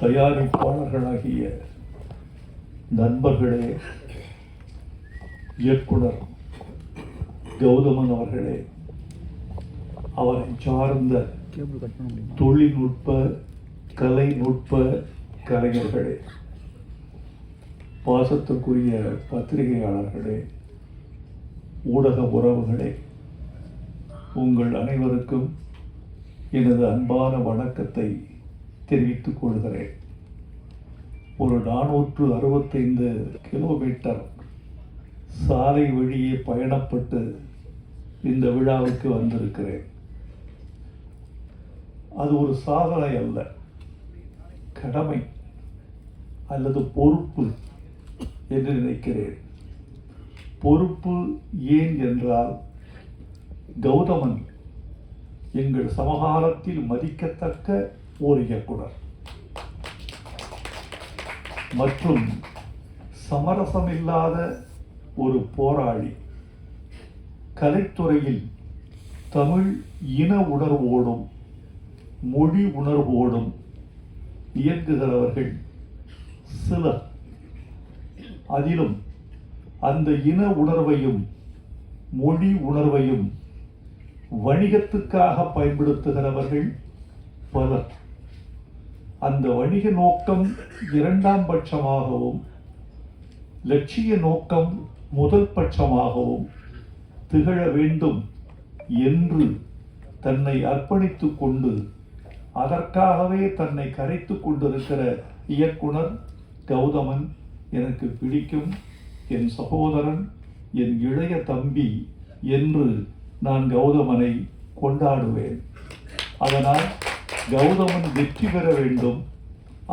தயாரிப்பாளர்களாகிய நண்பர்களே இயக்குனர் கௌதமன் அவர்களே அவரை சார்ந்த தொழில்நுட்ப கலைநுட்ப கலைஞர்களே பாசத்துக்குரிய பத்திரிகையாளர்களே ஊடக உறவுகளே உங்கள் அனைவருக்கும் எனது அன்பான வணக்கத்தை தெரிவித்துக் கொள்கிறேன். ஒரு நானூற்று அறுபத்தைந்து கிலோமீட்டர் சாலை வழியே பயணப்பட்டு இந்த விழாவுக்கு வந்திருக்கிறேன். அது ஒரு சாதனை அல்ல. கடமை அல்லது பொறுப்பு என்று நினைக்கிறேன். பொறுப்பு ஏன் என்றால் கௌதமன் எங்கள் சமகாலத்தில் மதிக்கத்தக்க ஓர் இயக்குனர் மற்றும் சமரசமில்லாத ஒரு போராளி கலைத்துறையில் தமிழ் இன உணர்வோடும் மொழி உணர்வோடும் இயங்குகிறவர்கள் சிலர். அதிலும் அந்த இன உணர்வையும் மொழி உணர்வையும் வணிகத்துக்காக பயன்படுத்துகிறவர்கள் பலர். அந்த வணிக நோக்கம் இரண்டாம் பட்சமாகவும் லட்சிய நோக்கம் முதல் பட்சமாகவும் திகழ வேண்டும் என்று தன்னை அர்ப்பணித்து கொண்டு அதற்காகவே தன்னை கரைத்து கொண்டிருக்கிற இயக்குனர் கௌதமன் எனக்கு பிடிக்கும். என் சகோதரன் என் இளைய தம்பி என்று நான் கௌதமனை கொண்டாடுவேன். அதனால் கௌதமன் வெற்றி பெற வேண்டும்.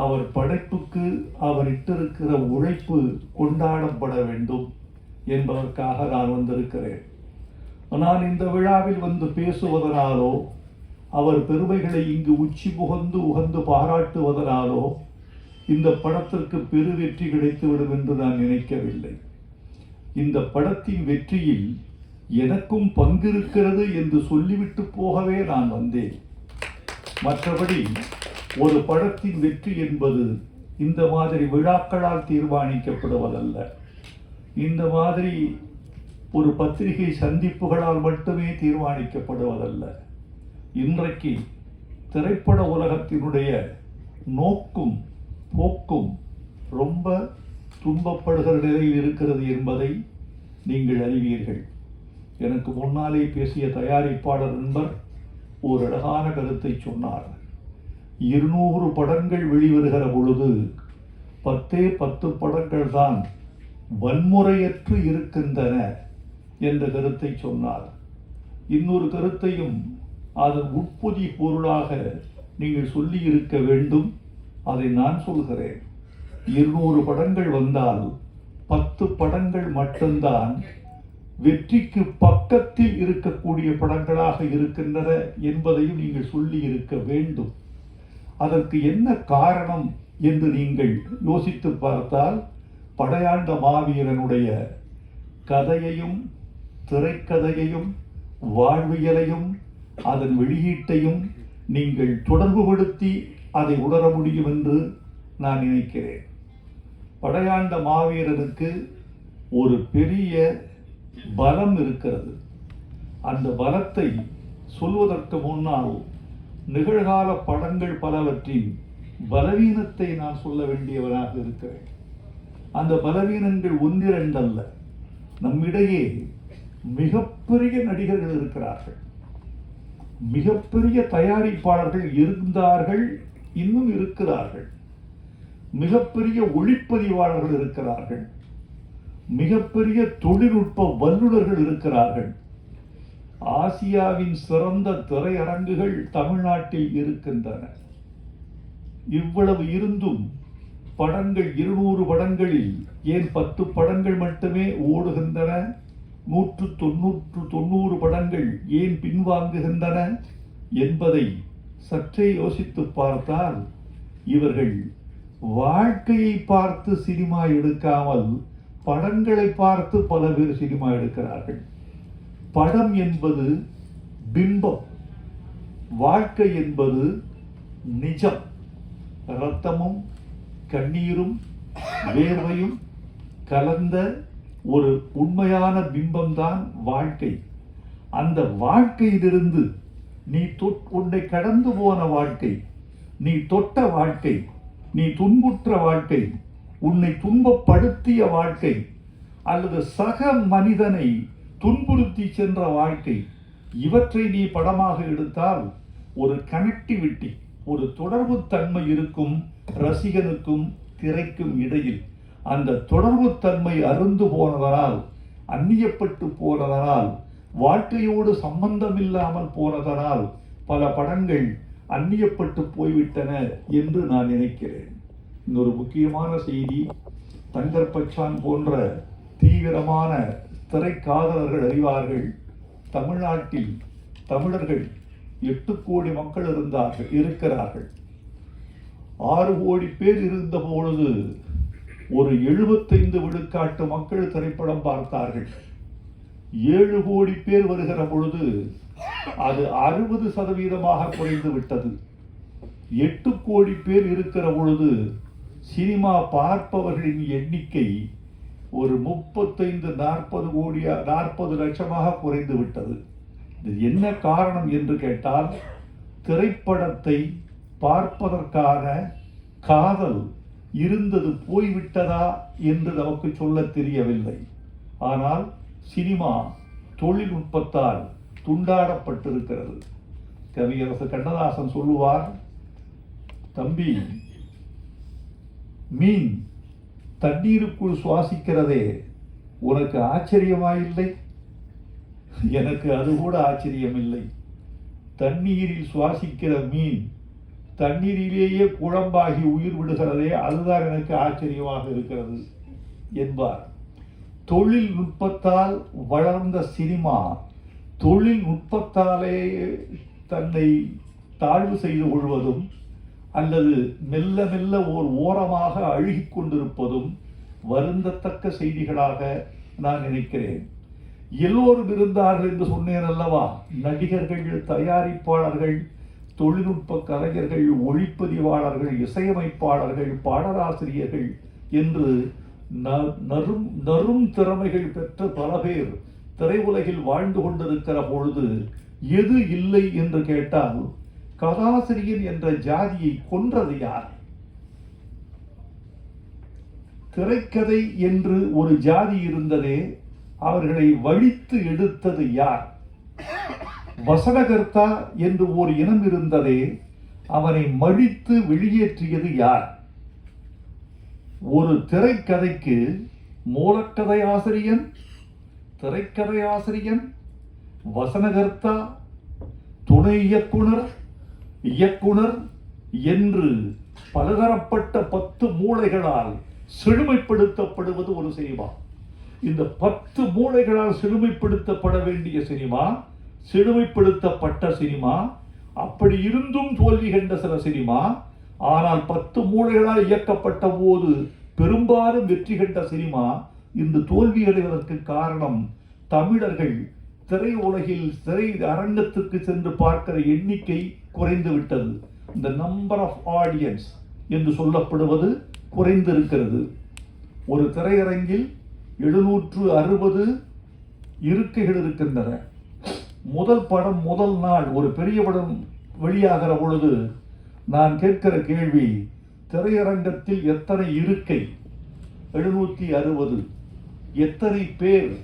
அவர் படைப்புக்கு அவர் இட்டிருக்கிற உழைப்பு கொண்டாடப்பட வேண்டும் என்பதற்காக நான் வந்திருக்கிறேன். நான் இந்த விழாவில் வந்து பேசுவதனாலோ அவர் பெருமைகளை இங்கு உச்சி புகந்து உகந்து பாராட்டுவதனாலோ இந்த படத்திற்கு பெரு வெற்றி கிடைத்துவிடும் என்று நான் நினைக்கவில்லை. இந்த படத்தின் வெற்றியில் எனக்கும் பங்கிருக்கிறது என்று சொல்லிவிட்டு போகவே நான் வந்தேன். மற்றபடி ஒரு படத்தின் வெற்றி என்பது இந்த மாதிரி விழாக்களால் தீர்மானிக்கப்படுவதல்ல. இந்த மாதிரி ஒரு பத்திரிகை சந்திப்புகளால் மட்டுமே தீர்மானிக்கப்படுவதல்ல. இன்றைக்கு திரைப்பட உலகத்தினுடைய நோக்கும் போக்கும் ரொம்ப துன்பப்படுகிற நிலையில் இருக்கிறது என்பதை நீங்கள் அறிவீர்கள். எனக்கு முன்னாலே பேசிய தயாரிப்பாளர் நண்பர் ஒரு அழகான கருத்தை சொன்னார். இருநூறு படங்கள் வெளிவருகிற பொழுது பத்தே பத்து படங்கள் தான் வன்முறையற்று இருக்கின்றன என்ற கருத்தை சொன்னார். இன்னொரு கருத்தையும் அதன் உட்பொதி பொருளாக நீங்கள் சொல்லி இருக்க வேண்டும். அதை நான் சொல்கிறேன். இருநூறு படங்கள் வந்தால் பத்து படங்கள் மட்டும்தான் வெற்றிக்கு பக்கத்தில் இருக்கக்கூடிய படங்களாக இருக்கின்றன என்பதையும் நீங்கள் சொல்லி இருக்க வேண்டும். அதற்கு என்ன காரணம் என்று நீங்கள் யோசித்து பார்த்தால் படையாண்ட மாவீரனுடைய கதையையும் திரைக்கதையையும் வாழ்வியலையும் அதன் வெளியீட்டையும் நீங்கள் தொடர்புபடுத்தி அதை உணர முடியும் என்று நான் நினைக்கிறேன். படையாண்ட மாவீரனுக்கு ஒரு பெரிய பலம் இருக்கிறது. அந்த பலத்தை சொல்வதற்கு முன்னால் நிகழ்கால படங்கள் பலவற்றின் பலவீனத்தை நான் சொல்ல வேண்டியவராக இருக்கிறேன் அந்த பலவீனங்கள் ஒன்றிரண்டல்ல. நம்மிடையே மிகப்பெரிய நடிகர்கள் இருக்கிறார்கள். மிகப்பெரிய தயாரிப்பாளர்கள் இருந்தார்கள் இன்னும் இருக்கிறார்கள். மிகப்பெரிய ஒளிப்பதிவாளர்கள் இருக்கிறார்கள். மிகப்பெரிய தொழில்நுட்ப வல்லுநர்கள் இருக்கிறார்கள். ஆசியாவின் சிறந்த திரையரங்குகள் தமிழ்நாட்டில் இருக்கின்றன. இவ்வளவு இருந்தும் படங்கள் இருநூறு படங்களில் ஏன் பத்து படங்கள் மட்டுமே ஓடுகின்றன? நூற்று தொன்னூற்று தொண்ணூறு படங்கள் ஏன் பின்வாங்குகின்றன என்பதை சற்றே யோசித்து பார்த்தால் இவர்கள் வாழ்க்கையை பார்த்து சினிமா எடுக்காமல் படங்களை பார்த்து பல பேர் சினிமா எடுக்கிறார்கள். படம் என்பது பிம்பம். வாழ்க்கை என்பது நிஜம். ரத்தமும் கண்ணீரும் வேர்வையும் கலந்த ஒரு உண்மையான பிம்பம்தான் வாழ்க்கை. அந்த வாழ்க்கையிலிருந்து நீ உன்னை கடந்து போன வாழ்க்கை நீ தொட்ட வாழ்க்கை நீ துன்புற்ற வாழ்க்கை உன்னை துன்பப்படுத்திய வாழ்க்கை அல்லது சக மனிதனை துன்புறுத்தி சென்ற வாழ்க்கை இவற்றை நீ படமாக எடுத்தால் ஒரு கனெக்டிவிட்டி ஒரு தொடர்பு தன்மை இருக்கும் ரசிகனுக்கும் திரைக்கும் இடையில். அந்த தொடர்பு தன்மை அருந்து போனதனால் அந்நியப்பட்டு போனதனால் வாழ்க்கையோடு சம்பந்தமில்லாமல் போனதனால் பல படங்கள் அந்நியப்பட்டு போய்விட்டன என்று நான் நினைக்கிறேன். இன்னொரு முக்கியமான செய்தி தங்கர் பச்சான் போன்ற தீவிரமான திரைக்காதலர்கள் அறிவார்கள். தமிழ்நாட்டில் தமிழர்கள் எட்டு கோடி மக்கள் இருந்தார்கள் இருக்கிறார்கள். ஆறு கோடி பேர் இருந்த பொழுது ஒரு எழுபத்தைந்து விழுக்காட்டு மக்கள் திரைப்படம் பார்த்தார்கள். ஏழு கோடி பேர் வருகிற பொழுது அது அறுபது சதவீதமாக குறைந்து விட்டது. எட்டு கோடி பேர் இருக்கிற பொழுது சினிமா பார்ப்பவர்களின் எண்ணிக்கை ஒரு முப்பத்தைந்து நாற்பது கோடியா நாற்பது லட்சமாக குறைந்து விட்டது. இது என்ன காரணம் என்று கேட்டால் திரைப்படத்தை பார்ப்பதற்கான காதல் இருந்தது போய்விட்டதா என்று நமக்கு சொல்ல தெரியவில்லை. ஆனால் சினிமா தொழில்நுட்பத்தால் துண்டாடப்பட்டிருக்கிறது. கவியரசு கண்ணதாசன் சொல்லுவார் தம்பி மீன் தண்ணீருக்குள் சுவாசிக்கிறதே உனக்கு ஆச்சரியமாயில்லை? எனக்கு அது கூட ஆச்சரியமில்லை. தண்ணீரில் சுவாசிக்கிற மீன் தண்ணீரிலேயே குழம்பாகி உயிர் விடுகிறதே அதுதான் எனக்கு ஆச்சரியமாக இருக்கிறது என்பார். தொழில்நுட்பத்தால் வளர்ந்த சினிமா தொழில்நுட்பத்தாலே தன்னை தாழ்வு செய்து கொள்வதும் அல்லது மெல்ல மெல்ல ஓர் ஓரமாக அழுகி கொண்டிருப்பதும் வருந்தத்தக்க செய்திகளாக நான் நினைக்கிறேன். எல்லோரும் இருந்தார்கள் என்று சொன்னேன் அல்லவா? நடிகர்கள் தயாரிப்பாளர்கள் தொழில்நுட்ப கலைஞர்கள் ஒளிப்பதிவாளர்கள் இசையமைப்பாளர்கள் பாடலாசிரியர்கள் என்று நரும் நறும் நறும் திறமைகள் பெற்ற பல பேர் திரையுலகில் வாழ்ந்து கொண்டிருக்கிற பொழுது எது இல்லை என்று கேட்டால் கதாசிரியன் என்ற ஜாதியை கொன்றது யார்? திரைக்கதை என்று ஒரு ஜாதி இருந்ததே அவர்களை வழித்து எடுத்தது யார்? வசனகர்த்தா என்று ஒரு இனம் இருந்ததே அவனை மடித்து வெளியேற்றியது யார்? ஒரு திரைக்கதைக்கு மூலக்கதை ஆசிரியன் திரைக்கதை ஆசிரியன் வசனகர்த்தா துணை இயக்குனர் இயக்குனர் என்று பலதரப்பட்ட பத்து மூளைகளால் செழுமைப்படுத்தப்படுவது ஒரு சினிமா. இந்த பத்து மூளைகளால் செழுமைப்படுத்தப்பட வேண்டிய சினிமா செழுமைப்படுத்தப்பட்ட சினிமா அப்படி இருந்தும் தோல்வி கண்ட சில சினிமா ஆனால் பத்து மூளைகளால் இயக்கப்பட்ட போது பெரும்பாலும் வெற்றி கண்ட சினிமா இந்த தோல்வி அடைவதற்கு காரணம் தமிழர்கள் திரை உலகில் திரை அரங்கத்துக்கு சென்று பார்க்கிற எண்ணிக்கை குறைந்து விட்டது. இந்த நம்பர் ஆஃப் ஆடியன்ஸ் என்று சொல்லப்படுவது குறைந்திருக்கிறது ஒரு திரையரங்கில் எழுநூற்று அறுபது இருக்கைகள் இருக்கின்றன. முதல் படம் முதல் நாள் ஒரு பெரிய படம் வெளியாகிற பொழுது நான் கேட்கிற கேள்வி திரையரங்கத்தில் எத்தனை இருக்கை? எழுநூற்றி அறுபது. எத்தனை பேர்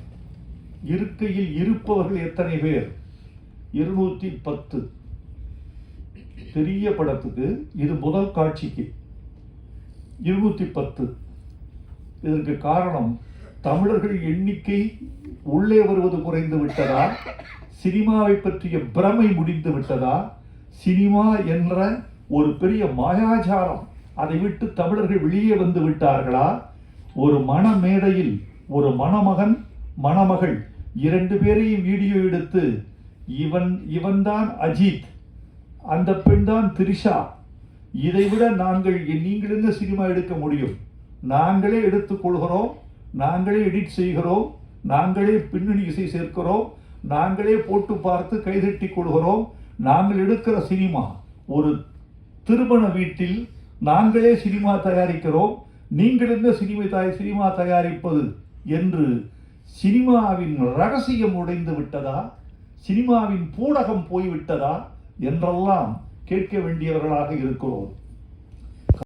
இருக்கையில் இருப்பவர்கள் எத்தனை பேர்? இருநூற்றி பத்து. பெரிய படத்துக்கு இது முதல் காட்சிக்கு. இருநூற்றி பத்து. இதற்கு காரணம் தமிழர்கள் எண்ணிக்கை உள்ளே வருவது குறைந்து விட்டதா? சினிமாவை பற்றிய பிரமை முடிந்து விட்டதா? சினிமா என்ற ஒரு பெரிய மாயாஜாலம் அதை விட்டு தமிழர்கள் வெளியே வந்து விட்டார்களா? ஒரு மணமேடையில் ஒரு மணமகன் மணமகள் இரண்டு பேரையும் வீடியோ எடுத்து இவன் இவன்தான் அஜித் அந்த பெண் தான் திரிஷா. இதைவிட நாங்கள் நீங்கள் என்ன சினிமா எடுக்க முடியும். நாங்களே எடுத்துக்கொள்கிறோம் நாங்களே எடிட் செய்கிறோம் நாங்களே பின்னணி இசை சேர்க்கிறோம் நாங்களே போட்டு பார்த்து கைதட்டி கொள்கிறோம். நாங்கள் எடுக்கிற சினிமா ஒரு திருமண வீட்டில் நாங்களே சினிமா தயாரிக்கிறோம். நீங்கள் என்ன சினிமா தயார் சினிமா தயாரிப்பது என்று சினிமாவின் ரகசியம் உடைந்து விட்டதா? சினிமாவின் பூடகம் போய்விட்டதா? என்றெல்லாம் கேட்க வேண்டியவர்களாக இருக்கிறோம்.